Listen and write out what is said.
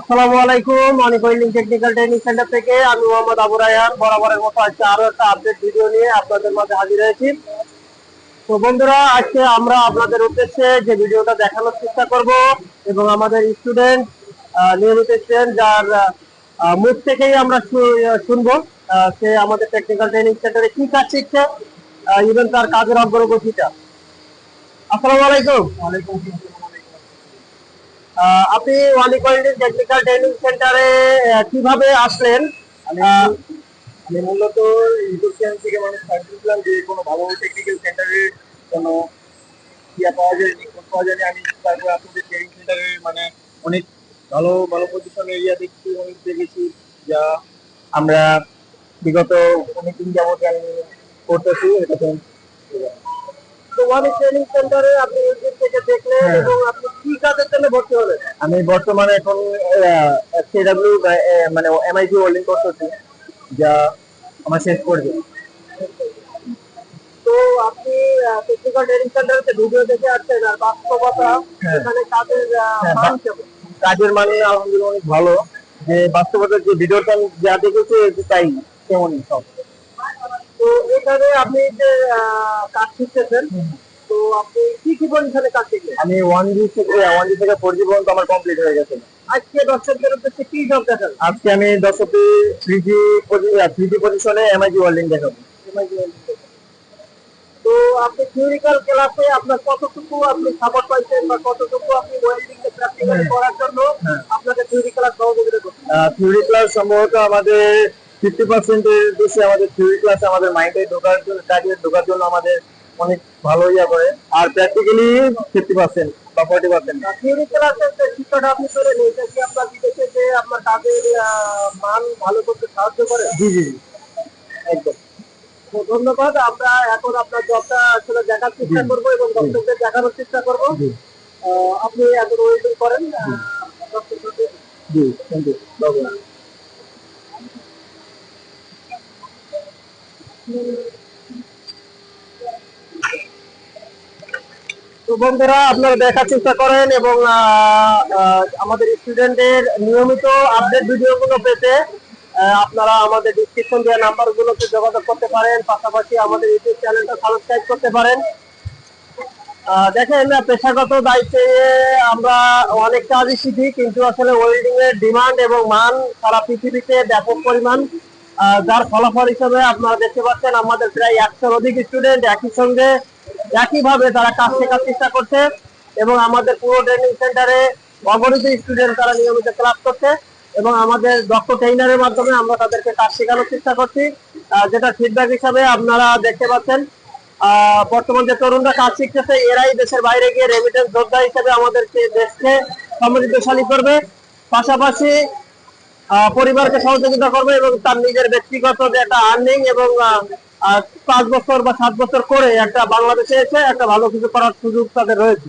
আসসালামু আলাইকুম। অনেক ওয়েল্ডিং টেকনিক্যাল ট্রেনিং সেন্টার থেকে আমি মোহাম্মদ আবু রায়হান। বরাবরের মতো আজকে আরও একটা আপডেট ভিডিও নিয়ে আপনাদের মাঝে হাজির হয়েছি। তো বন্ধুরা আজকে আমরা আপনাদের উদ্দেশ্যে যে ভিডিওটা দেখানোর চেষ্টা করব এবং আমাদের স্টুডেন্ট নিয়মিত স্টুডেন্ট যার মুখ থেকেই আমরা শুনব সে আমাদের টেকনিক্যাল ট্রেনিং সেন্টারে কি কাজ শিখছে ইভেন তার কাজের অগ্রগতিটা। আসসালামু আলাইকুম। ওয়ালাইকুম আহ, আপনি ওয়ানি কোয়ালিটি টেকনিক্যাল ট্রেনিং সেন্টারে কীভাবে আসলেন আমি মূলত ইউটিউব থেকে মানুষ সার্চ করলাম যে কোনো ভালো টেকনিক্যাল সেন্টারের কোনো ইয়া পাওয়া যায় রিপোর্ট পাওয়া যায় আমি তারপরে আপনাদের ট্রেনিং সেন্টারে মানে অনেক ভালো ভালো পজিশনের এরিয়া দেখছি অনেক দেখেছি যা আমরা বিগত অনেকদিন যাবত আমি করতেছি এটা তো ওয়ানি ট্রেনিং সেন্টারে আপনি ইউটিউব থেকে দেখলেন হ্যাঁ। এবং আপনি কি জন্য ভর্তি হলেন আমি বর্তমানে এখন সিডাব্লিউ মানে এমআইটি হোল্ডিং করতেছি যা আমার শেষ করবে। তো আপনি টেকনিক্যাল ট্রেনিং সেন্টারে ভিডিও দেখে আসছেন আর বাস্তবতা হ্যাঁ। এখানে কাজের হ্যাঁ, মান কেমন? কাজের মানে আলহামদুলিল্লাহ অনেক ভালো। যে বাস্তবতার যে ভিডিওটা আমি যা দেখেছি তাই তেমনই সব। তো এখানে আপনি যে কাজ শিখতেছেন আপনি কি কি পজিশনে কাজ শিখলেন আমি ওয়ান জি থেকে ওয়ান জি থেকে ফোর জি পর্যন্ত আমার কমপ্লিট হয়ে গেছে। আজকে দর্শকদের উদ্দেশ্যে কি জব আজকে আমি থ্রি জি থ্রি জি পজিশনে এমআইজি ওয়ার্ল্ডিং দেখাবো। তো আপনি থিওরিক্যাল ক্লাসে আপনার কতটুকু আপনি সাপোর্ট পাইছেন বা কতটুকু আপনি ওয়েল্ডিং এ প্র্যাকটিক্যাল। করার জন্য হ্যাঁ। আপনাকে থিওরি ক্লাস সহযোগিতা করছেন থিওরি ক্লাস সম্ভবত আমাদের ফিফটি পার্সেন্টের বেশি আমাদের থিওরি ক্লাস আমাদের মাইন্ডে ঢোকার জন্য কাজে ঢোকার জন্য আমাদের অনেক ভালো ইয়া করে। আর প্র্যাকটিক্যালি ফিফটি পার্সেন্ট বা ফর্টি পার্সেন্ট থিওরি ক্লাসের শিক্ষাটা আপনি করে নিয়ে এটা কি আপনার বিদেশে যে আপনার কাজের আহ, মান ভালো করতে সাহায্য করে? জি জি জি। একদম। তো ধন্যবাদ আমরা এখন আপনার জবটা আসলে দেখার চেষ্টা করব এবং দর্শকদের দেখানোর চেষ্টা করব। আপনি এখন করেন আহ, দর্শকদের জি থ্যাংক ইউ ধন্যবাদ। বন্ধুরা, আপনারা দেখার চেষ্টা করেন এবং আমাদের স্টুডেন্টদের নিয়মিত আপডেট ভিডিওগুলো পেতে আপনারা আমাদের ডিসক্রিপশন দেওয়া নাম্বারগুলোতে যোগাযোগ করতে পারেন, পাশাপাশি আমাদের ইউটিউব চ্যানেলটা সাবস্ক্রাইব করতে পারেন। দেখেন, পেশাগত দায়িত্বে আমরা অনেক কাজই শিখি কিন্তু আসলে ওয়েল্ডিং এর ডিমান্ড এবং মান সারা পৃথিবীতে ব্যাপক পরিমাণ যার ফলাফল হিসেবে আপনারা দেখতে পাচ্ছেন, আমাদের প্রায় একশোর অধিক স্টুডেন্ট একই সঙ্গে একইভাবে তারা কাজ শেখার চেষ্টা করছে এবং আমাদের পুরো ট্রেনিং সেন্টারে অগণিত স্টুডেন্ট তারা নিয়মিত ক্লাস করছে এবং আমাদের দক্ষ ট্রেনারের মাধ্যমে আমরা তাদেরকে কাজ শেখানোর চেষ্টা করছি। যেটা ফিডব্যাক হিসাবে আপনারা দেখতে পাচ্ছেন বর্তমান যে তরুণরা কাজ শিখতেছে, এরাই দেশের বাইরে গিয়ে রেমিটেন্স যোদ্ধা হিসেবে আমাদেরকে দেশকে সমৃদ্ধশালী করবে। পাশাপাশি পরিবারকে সহযোগিতা করবে এবং তার নিজের ব্যক্তিগত যে একটা আর্নিং এবং পাঁচ বছর বা সাত বছর করে একটা বাংলাদেশে এসে একটা ভালো কিছু করার সুযোগ তাদের রয়েছে।